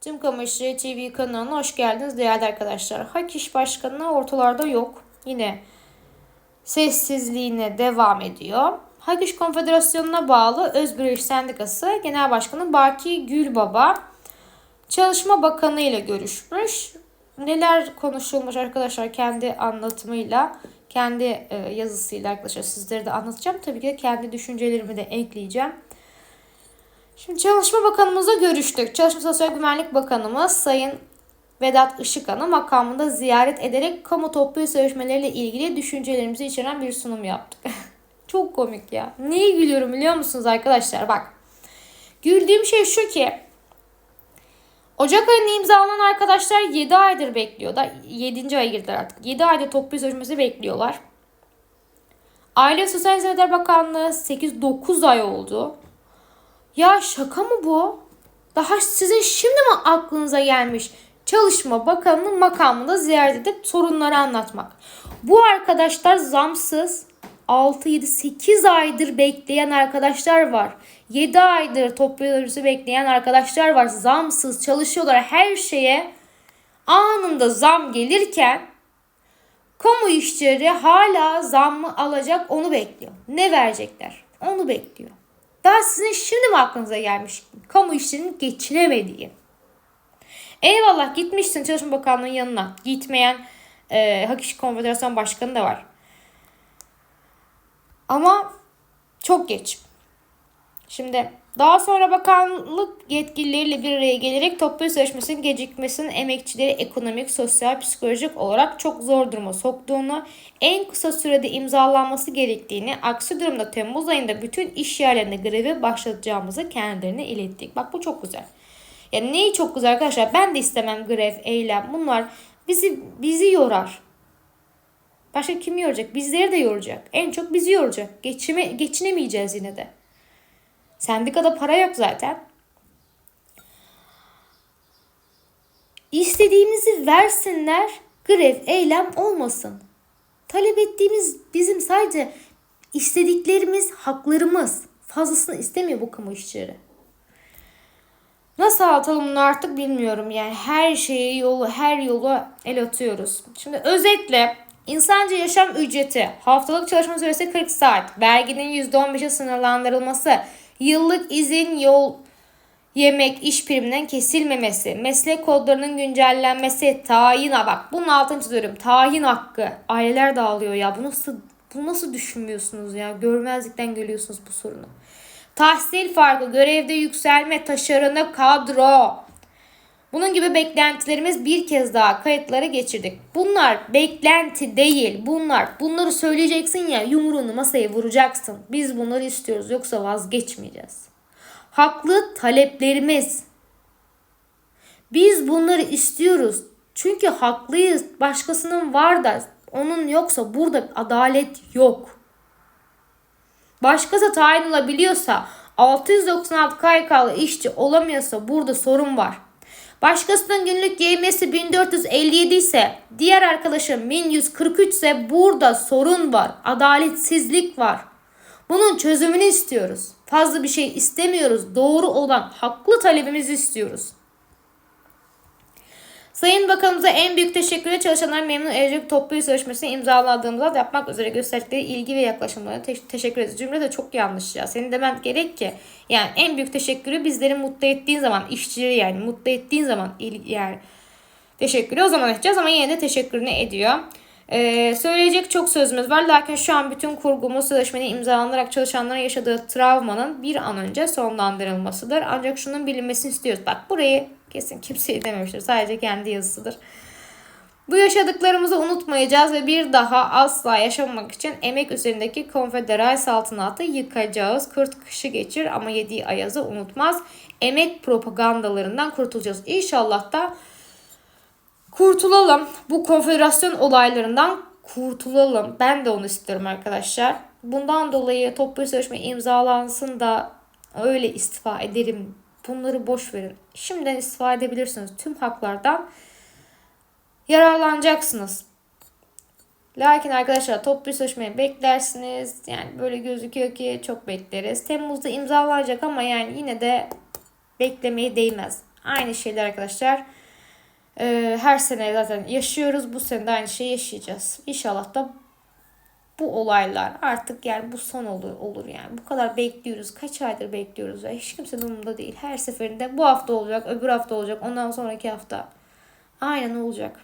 Tüm Kamışlı TV kanalına hoş geldiniz değerli arkadaşlar. Hak İş Başkanı ortalarda yok. Yine sessizliğine devam ediyor. Hak İş Konfederasyonu'na bağlı Özgür İş Sendikası Genel Başkanı Baki Gülbaba Çalışma Bakanı ile görüşmüş. Neler konuşulmuş arkadaşlar kendi anlatımıyla, kendi e, yazısıyla arkadaşlar sizlere de anlatacağım. Tabii ki de kendi düşüncelerimi de ekleyeceğim. Şimdi Çalışma Bakanımızla görüştük. Çalışma Sosyal Güvenlik Bakanımız Sayın Vedat Işıkhan'ı makamında ziyaret ederek kamu toplu sözleşmeleriyle ilgili düşüncelerimizi içeren bir sunum yaptık. Çok komik ya. Niye gülüyorum biliyor musunuz arkadaşlar? Bak. Güldüğüm şey şu ki Ocak ayında imzalanan arkadaşlar 7 aydır bekliyor da 7. aya girdiler artık. 7 ayda toplu sözleşmesi bekliyorlar. Aile Sosyal Hizmetler Bakanlığı 8-9 ay oldu. Ya şaka mı bu? Daha sizin şimdi mi aklınıza gelmiş Çalışma Bakanı'nın makamında ziyaret edip sorunları anlatmak? Bu arkadaşlar zamsız 6, 7, 8 aydır bekleyen arkadaşlar var. 7 aydır toplu bekleyen arkadaşlar var. Zamsız çalışıyorlar her şeye. Anında zam gelirken kamu işçileri hala zammı alacak onu bekliyor. Ne verecekler? Onu bekliyor. Daha sizin şimdi mi aklınıza gelmiş kamu işçilerinin geçinemediği? Eyvallah gitmişsin Çalışma Bakanlığı'nın yanına. Gitmeyen e, Hak İş Konfederasyon Başkanı da var. Ama çok geç. Şimdi daha sonra bakanlık yetkilileriyle bir araya gelerek toplu sözleşmesinin gecikmesinin emekçileri ekonomik, sosyal, psikolojik olarak çok zor duruma soktuğunu, en kısa sürede imzalanması gerektiğini, aksi durumda Temmuz ayında bütün iş yerlerinde grevi başlatacağımızı kendilerine ilettik. Bak bu çok güzel. Yani neyi çok güzel arkadaşlar? Ben de istemem grev, eylem. Bunlar bizi bizi yorar. Başka kim yoracak? Bizleri de yoracak. En çok bizi yoracak. Geçime, geçinemeyeceğiz yine de. Sendikada para yok zaten. İstediğimizi versinler, grev, eylem olmasın. Talep ettiğimiz bizim sadece istediklerimiz, haklarımız. Fazlasını istemiyor bu kamu işçileri. Nasıl atalım bunu artık bilmiyorum. Yani her şeyi yolu, her yolu el atıyoruz. Şimdi özetle insanca yaşam ücreti, haftalık çalışma süresi 40 saat, verginin %15'e sınırlandırılması, yıllık izin, yol, yemek, iş priminden kesilmemesi, meslek kodlarının güncellenmesi, tayin, bak bunun altını çiziyorum. Tayin hakkı. Aileler dağılıyor ya. Bu nasıl, bu nasıl düşünmüyorsunuz ya? Görmezlikten geliyorsunuz bu sorunu. Tahsil farkı, görevde yükselme, taşeronlu kadro. Bunun gibi beklentilerimiz bir kez daha kayıtlara geçirdik. Bunlar beklenti değil. Bunlar bunları söyleyeceksin ya yumruğunu masaya vuracaksın. Biz bunları istiyoruz yoksa vazgeçmeyeceğiz. Haklı taleplerimiz. Biz bunları istiyoruz. Çünkü haklıyız. Başkasının var da onun yoksa burada adalet yok. Başkası tayin olabiliyorsa 696 KYK'lı işçi olamıyorsa burada sorun var. Başkasının günlük yemesi 1457 ise diğer arkadaşım 1143 ise burada sorun var. Adaletsizlik var. Bunun çözümünü istiyoruz. Fazla bir şey istemiyoruz. Doğru olan haklı talebimizi istiyoruz. Sayın Bakanımıza en büyük teşekkürle çalışanlar memnun edecek toplu sözleşmesini imzaladığımızda yapmak üzere gösterdikleri ilgi ve yaklaşımlarına te- teşekkür ederiz. Cümle de çok yanlış ya. Senin demen gerek ki yani en büyük teşekkürü bizleri mutlu ettiğin zaman işçileri yani mutlu ettiğin zaman il- yani teşekkürü o zaman edeceğiz ama yine de teşekkürünü ediyor. Ee, söyleyecek çok sözümüz var. Lakin şu an bütün kurgumuz sözleşmenin imzalanarak çalışanların yaşadığı travmanın bir an önce sonlandırılmasıdır. Ancak şunun bilinmesini istiyoruz. Bak burayı kesin kimse dememiştir. Sadece kendi yazısıdır. Bu yaşadıklarımızı unutmayacağız ve bir daha asla yaşamamak için emek üzerindeki konfederal saltanatı yıkacağız. Kırt kışı geçir ama yediği ayazı unutmaz. Emek propagandalarından kurtulacağız. İnşallah da kurtulalım. Bu konfederasyon olaylarından kurtulalım. Ben de onu istiyorum arkadaşlar. Bundan dolayı toplu sözleşme imzalansın da öyle istifa ederim. Bunları boş verin. Şimdiden istifa edebilirsiniz. Tüm haklardan yararlanacaksınız. Lakin arkadaşlar toplu sözleşmeyi beklersiniz. Yani böyle gözüküyor ki çok bekleriz. Temmuz'da imzalanacak ama yani yine de beklemeye değmez. Aynı şeyler arkadaşlar. Ee, her sene zaten yaşıyoruz. Bu sene de aynı şeyi yaşayacağız. İnşallah da bu olaylar artık yani bu son olur, olur yani. Bu kadar bekliyoruz. Kaç aydır bekliyoruz ya. Hiç kimsenin umurunda değil. Her seferinde bu hafta olacak, öbür hafta olacak, ondan sonraki hafta. Aynen olacak.